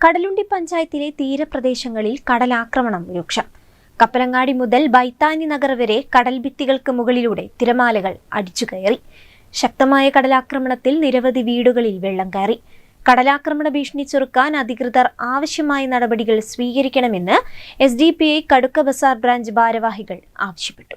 കടലുണ്ടി പഞ്ചായത്തിലെ തീരപ്രദേശങ്ങളിൽ കടലാക്രമണം രൂക്ഷം. കപ്പലങ്ങാടി മുതൽ ബൈത്താനി നഗർ വരെ കടൽ ഭിത്തികൾക്ക് മുകളിലൂടെ തിരമാലകൾ അടിച്ചു കയറി. ശക്തമായ കടലാക്രമണത്തിൽ നിരവധി വീടുകളിൽ വെള്ളം കയറി. കടലാക്രമണ ഭീഷണി ചെറുക്കാൻ അധികൃതർ ആവശ്യമായ നടപടികൾ സ്വീകരിക്കണമെന്ന് S D P I Kadukka Bazar branch ഭാരവാഹികൾ ആവശ്യപ്പെട്ടു.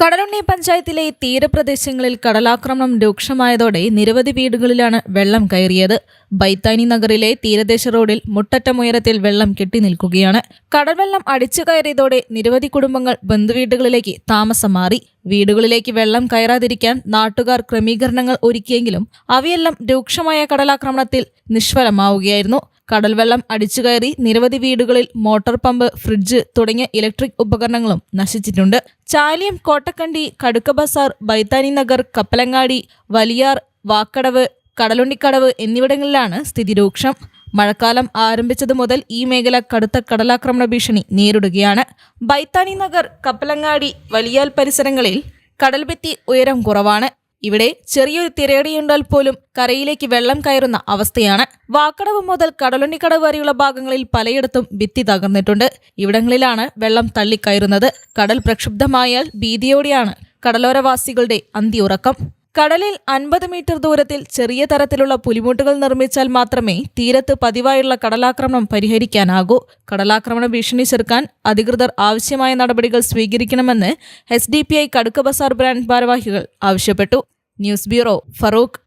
കടലുണ്ണി പഞ്ചായത്തിലെ തീരപ്രദേശങ്ങളിൽ കടലാക്രമണം രൂക്ഷമായതോടെ നിരവധി വീടുകളിലാണ് വെള്ളം കയറിയത്. ബൈത്താനി നഗറിലെ തീരദേശ റോഡിൽ മുട്ടറ്റമുയരത്തിൽ വെള്ളം കെട്ടി നിൽക്കുകയാണ്. കടൽവെള്ളം അടിച്ചു കയറിയതോടെ നിരവധി കുടുംബങ്ങൾ ബന്ധുവീടുകളിലേക്ക് താമസം മാറി. വീടുകളിലേക്ക് വെള്ളം കയറാതിരിക്കാൻ നാട്ടുകാർ ക്രമീകരണങ്ങൾ ഒരുക്കിയെങ്കിലും അവയെല്ലാം രൂക്ഷമായ കടലാക്രമണത്തിൽ നിഷ്ഫലമാവുകയായിരുന്നു. കടൽവെള്ളം അടിച്ചു കയറി നിരവധി വീടുകളിൽ മോട്ടോർ പമ്പ് ഫ്രിഡ്ജ് തുടങ്ങിയ ഇലക്ട്രിക് ഉപകരണങ്ങളും നശിച്ചിട്ടുണ്ട്. ചാലിയം കോട്ടക്കണ്ടി കടുക്ക ബസാർ ബൈത്താനി നഗർ കപ്പലങ്ങാടി വലിയാർ വാക്കടവ് കടലുണ്ടിക്കടവ് എന്നിവിടങ്ങളിലാണ് സ്ഥിതി രൂക്ഷം മഴക്കാലം ആരംഭിച്ചതു മുതൽ ഈ മേഖല കടുത്ത കടലാക്രമണ ഭീഷണി നേരിടുകയാണ്. ബൈത്താനി നഗർ കപ്പലങ്ങാടി വലിയാൽ പരിസരങ്ങളിൽ കടൽഭിത്തി ഉയരം കുറവാണ്. ഇവിടെ ചെറിയൊരു തിരയടിയുണ്ടാൽ പോലും കരയിലേക്ക് വെള്ളം കയറുന്ന അവസ്ഥയാണ്. വാക്കടവ് മുതൽ കടലുണ്ണിക്കടവ് വരെയുള്ള ഭാഗങ്ങളിൽ പലയിടത്തും ഭിത്തി തകർന്നിട്ടുണ്ട്. ഇവിടങ്ങളിലാണ് വെള്ളം തള്ളിക്കയറുന്നത്. കടൽ പ്രക്ഷുബ്ധമായാൽ ഭീതിയോടെയാണ് കടലോരവാസികളുടെ അന്തിയുറക്കം. കടലിൽ അൻപത് മീറ്റർ ദൂരത്തിൽ ചെറിയ തരത്തിലുള്ള പുലിമുട്ടുകൾ നിർമ്മിച്ചാൽ മാത്രമേ തീരത്ത് പതിവായുള്ള കടലാക്രമണം പരിഹരിക്കാനാകൂ. കടലാക്രമണ ഭീഷണി ചെറുക്കാൻ അധികൃതർ ആവശ്യമായ നടപടികൾ സ്വീകരിക്കണമെന്ന് S D P I Kadukka Bazaar brand ഭാരവാഹികൾ ആവശ്യപ്പെട്ടു. News bureau Farook.